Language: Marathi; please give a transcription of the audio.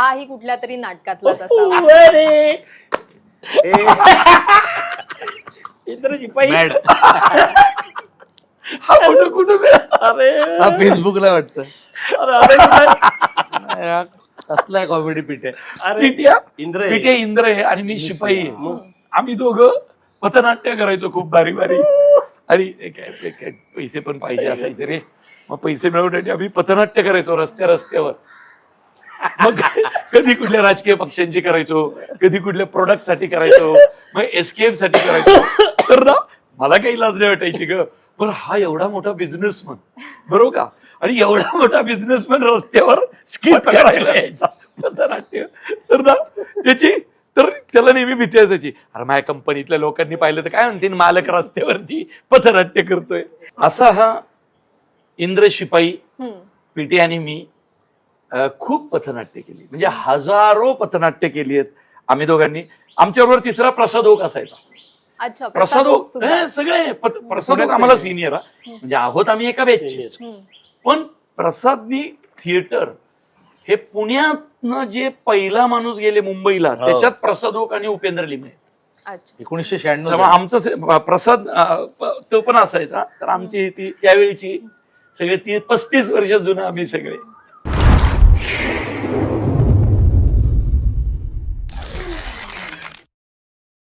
हाही कुठल्या तरी नाटकातलाच असावा. मॅड. हा फोटो कुठं मिळाला? अरे. हा फेसबुकला वाटतं. अरे अरे कसलाय कॉमेडी पीठ आहे? अरे पिट्या इंद्र आहे. पिटे इंद्र आहे आणि मी शिपाई आहे. मग. आम्ही दोघं पथनाट्य करायचो खूप बारी बारी. आणि ते काय- ते काय पैसे पण पाहिजे असायचे रे. मग पैसे मिळवण्यासाठी आम्ही पथनाट्य करायचो रस्त्या रस्त्यावर. मग कधी कुठल्या राजकीय पक्षांची करायचो कधी कुठल्या प्रोडक्टसाठी करायचो मग एसकेएफसाठी करायचो. तर ना मला काही लाज नाही वाटायची ग. पण हा एवढा मोठा बिझनेसमन बरोबर का? आणि एवढा मोठा बिझनेसमॅन रस्त्यावर स्किप करायला यायचा. पथनाट्य. तर ना त्याची तर त्याला नेहमी भीती असायची. अरे माझ्या कंपनीतल्या लोकांनी पाहिलं तर काय म्हणतील? मालक रस्त्यावरती पथनाट्य करतोय. असा हा इंद्र शिपाई. पीटी आणि मी खूप पथनाट्य केली. म्हणजे हजारो पथनाट्य केली आहेत आम्ही दोघांनी. आमच्याबरोबर तिसरा प्रसाद ओक असायचा. अच्छा प्रसाद ओक. हे सगळे प्रसाद ओक आम्हाला सिनियर म्हणजे आहोत आम्ही एका बॅचचे हम्म. पण प्रसादनी थिएटर हे पुण्यातनं जे पहिला माणूस गेले मुंबईला त्याच्यात प्रसाद ओक आणि उपेंद्र लिमणे अच्छा. एकोणीसशे शहाण्णव आमचं प्रसाद तो पण असायचा. तर आमची ती त्यावेळची सगळे ती पस्तीस वर्ष जुनं आम्ही सगळे.